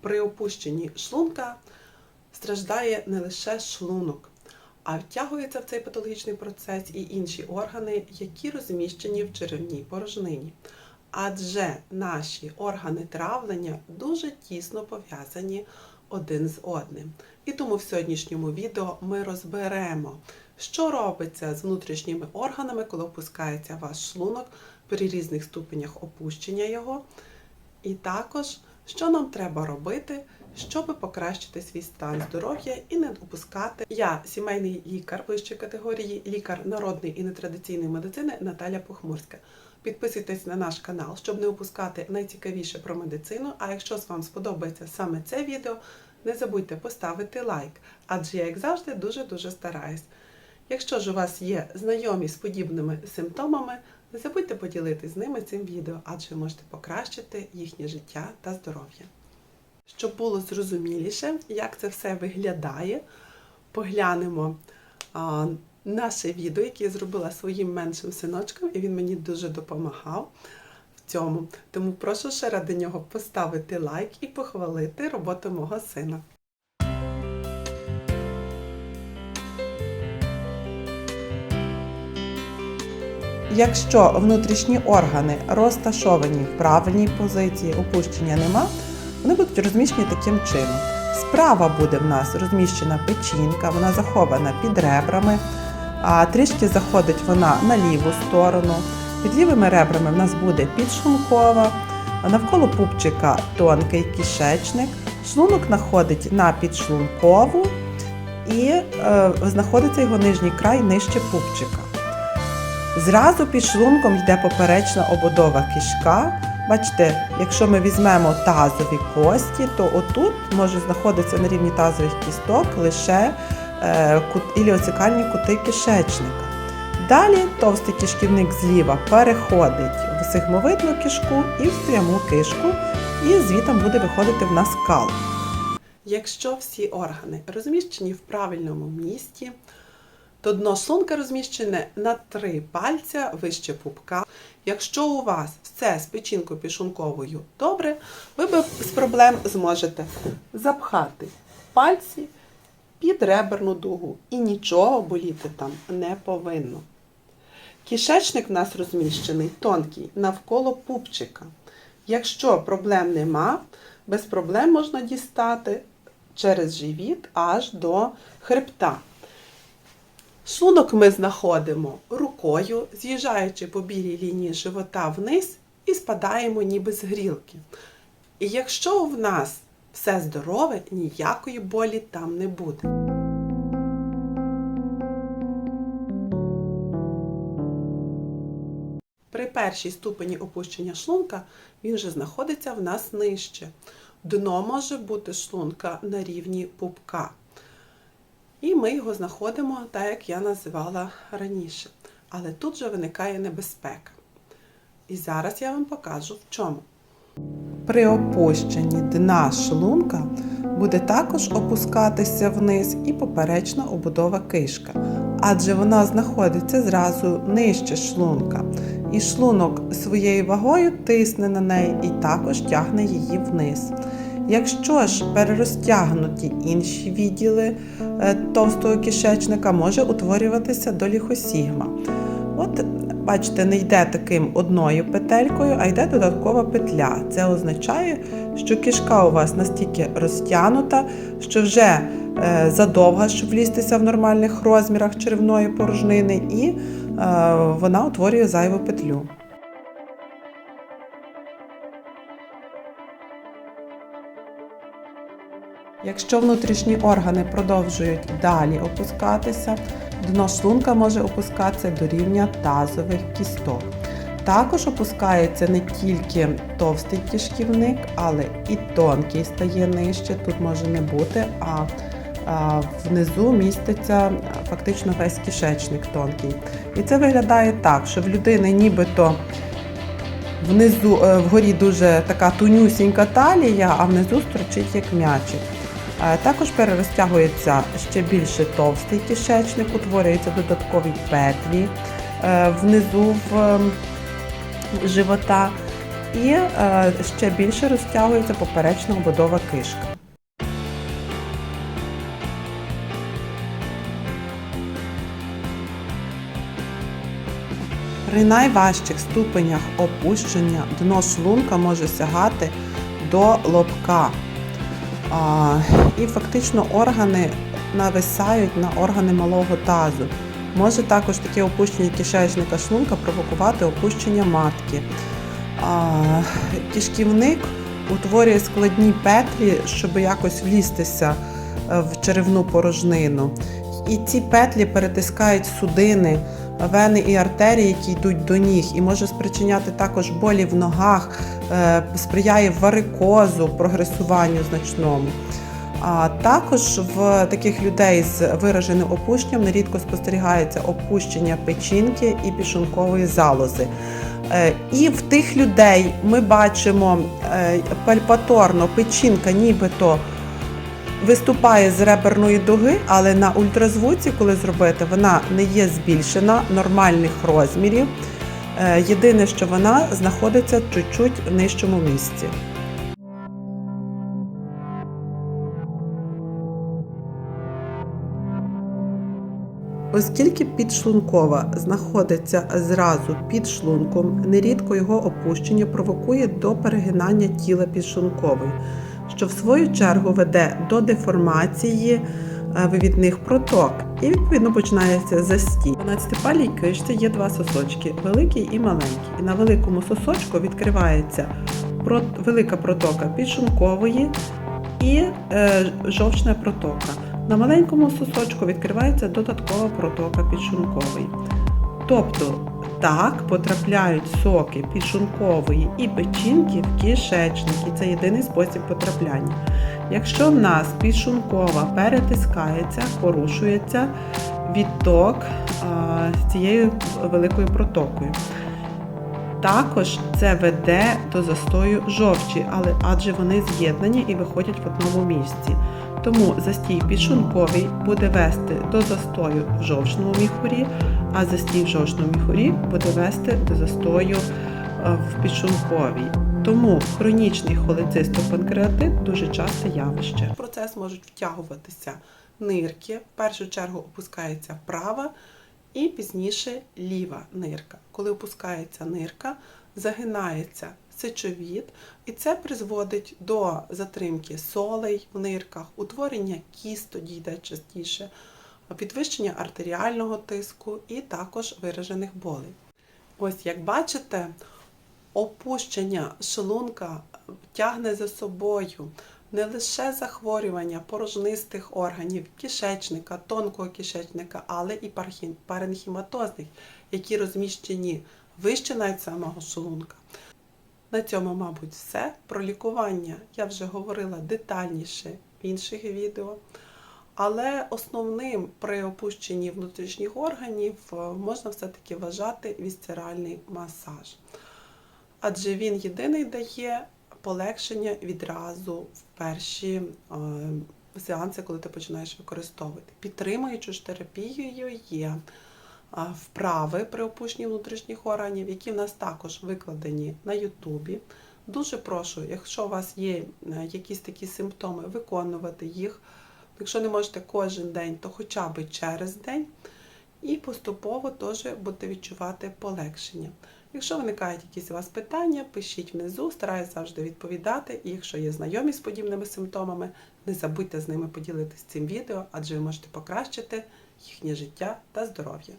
При опущенні шлунка страждає не лише шлунок, а втягується в цей патологічний процес і інші органи, які розміщені в черевній порожнині. Адже наші органи травлення дуже тісно пов'язані один з одним. І тому в сьогоднішньому відео ми розберемо, що робиться з внутрішніми органами, коли опускається ваш шлунок при різних ступенях опущення його. І також, що нам треба робити, щоб покращити свій стан здоров'я і не допускати. Я сімейний лікар вищої категорії, лікар народної і нетрадиційної медицини Наталя Похмурська. Підписуйтесь на наш канал, щоб не опускати найцікавіше про медицину. А якщо вам сподобається саме це відео, не забудьте поставити лайк, адже я, як завжди, дуже-дуже стараюсь. Якщо ж у вас є знайомі з подібними симптомами, не забудьте поділитися з ними цим відео, адже ви можете покращити їхнє життя та здоров'я. Щоб було зрозуміліше, як це все виглядає, поглянемо а, наше відео, яке я зробила своїм меншим синочком, і він мені дуже допомагав в цьому. Тому прошу ще ради нього поставити лайк і похвалити роботу мого сина. Якщо внутрішні органи розташовані в правильній позиції, опущення нема, вони будуть розміщені таким чином. Справа буде в нас розміщена печінка, вона захована під ребрами, а трішки заходить вона на ліву сторону. Під лівими ребрами в нас буде підшлункова, навколо пупчика тонкий кишечник, шлунок знаходить на підшлункову і е, знаходиться його нижній край нижче пупчика. Зразу під шлунком йде поперечна ободова кишка. Бачите, якщо ми візьмемо тазові кості, то отут може знаходитися на рівні тазових кісток лише е, кут, іліоцикальні кути кишечника. Далі товстий кишківник зліва переходить в сигмовидну кишку і в пряму кишку, і звітом буде виходити в нас кал. Якщо всі органи розміщені в правильному місці, то дно шлунка розміщене на три пальця вище пупка. Якщо у вас все з печінкою пішунковою добре, ви без проблем зможете запхати пальці під реберну дугу і нічого боліти там не повинно. Кишечник в нас розміщений тонкий навколо пупчика. Якщо проблем нема, без проблем можна дістати через живіт аж до хребта. Шлунок ми знаходимо рукою, з'їжджаючи по білій лінії живота вниз і спадаємо ніби з грілки. І якщо в нас все здорове, ніякої болі там не буде. При першій ступені опущення шлунка він вже знаходиться в нас нижче. Дно може бути шлунка на рівні пупка. І ми його знаходимо так, як я називала раніше. Але тут же виникає небезпека. І зараз я вам покажу в чому. При опущенні дна шлунка буде також опускатися вниз і поперечна обудова кишка, адже вона знаходиться зразу нижче шлунка. І шлунок своєю вагою тисне на неї і також тягне її вниз. Якщо ж перерозтягнуті інші відділи е, товстого кишечника, може утворюватися доліхосігма. От, бачите, не йде таким одною петелькою, а йде додаткова петля. Це означає, що кишка у вас настільки розтягнута, що вже е, задовга, щоб влізтися в нормальних розмірах черевної порожнини, і е, вона утворює зайву петлю. Якщо внутрішні органи продовжують далі опускатися, дно шлунка може опускатися до рівня тазових кісток. Також опускається не тільки товстий кишківник, але і тонкий стає нижче. Тут може не бути, а, внизу міститься фактично весь кишечник тонкий. І це виглядає так, що в людини нібито внизу е, вгорі дуже така тунюсінька талія, а внизу строчить як м'ячик. Е, Також перерозтягується ще більше товстий кишечник, утворюються додаткові петлі е, внизу в ем, живота. і е, ще більше розтягується поперечна ободова кишка. При найважчих ступенях опущення дно шлунка може сягати до лобка. І фактично органи нависають на органи малого тазу. Може також таке опущення кишечника шлунка провокувати опущення матки. Кишківник утворює складні петлі, щоб якось влізтися е, в черевну порожнину. І ці петлі перетискають судини, вени і артерії, які йдуть до ніг, і може спричиняти також болі в ногах, е, сприяє варикозу, прогресуванню значному. А також в таких людей з вираженим опущенням нерідко спостерігається опущення печінки і пішункової залози. Е, І в тих людей ми бачимо е, пальпаторно печінка нібито виступає з реберної дуги, але на ультразвуці, коли зробити, вона не є збільшена нормальних розмірів. Е, Єдине, що вона знаходиться чуть-чуть в нижчому місці. Оскільки підшлункова знаходиться зразу під шлунком, нерідко його опущення провокує до перегинання тіла підшлункової, що в свою чергу веде до деформації е, вивідних проток, і відповідно починається застій. У 12-палій кишці є два сосочки великий і маленький. І на великому сосочку відкривається велика протока підшлункової і е, жовчна протока. На маленькому сосочку відкривається додаткова протока підшлункової. Тобто так потрапляють соки підшлункової і печінки в кишечник, і це єдиний спосіб потрапляння. Якщо в нас підшлункова перетискається, порушується відток цією великою протокою. Також це веде до застою жовчі, але адже вони з'єднані і виходять в одному місці. Тому застій підшлунковий буде вести до застою в жовчному міхурі, а застій в жовчному міхурі буде вести до застою е, в підшлунковій. Тому хронічний холецистопанкреатит дуже часте явище. В процес можуть втягуватися нирки. В першу чергу опускається права і пізніше ліва нирка. Коли опускається нирка, загинається сечовід, і це призводить до затримки солей в нирках, утворення кіст тоді йде частіше, підвищення артеріального тиску і також виражених болей. Ось як бачите, опущення шлунка тягне за собою не лише захворювання порожнистих органів кишечника, тонкого кишечника, але і паренхіматозних, які розміщені вище навіть самого шлунка. На цьому, мабуть, все. Про лікування я вже говорила детальніше в інших відео. Але основним при опущенні внутрішніх органів е, можна все-таки вважати вісцеральний масаж. Адже він єдиний дає полегшення відразу в перші е, сеанси, коли ти починаєш використовувати. Підтримуючи ж терапією є вправи при опущенні внутрішніх органів, які в нас також викладені на Ютубі. Дуже прошу, якщо у вас є е, якісь такі симптоми, виконувати їх. Якщо не можете кожен день, то хоча б через день. І поступово теж будете відчувати полегшення. Якщо виникають якісь у вас питання, пишіть внизу, стараюся завжди відповідати. І якщо є знайомі з подібними симптомами, не забудьте з ними поділитися цим відео, адже ви можете покращити їхнє життя та здоров'я.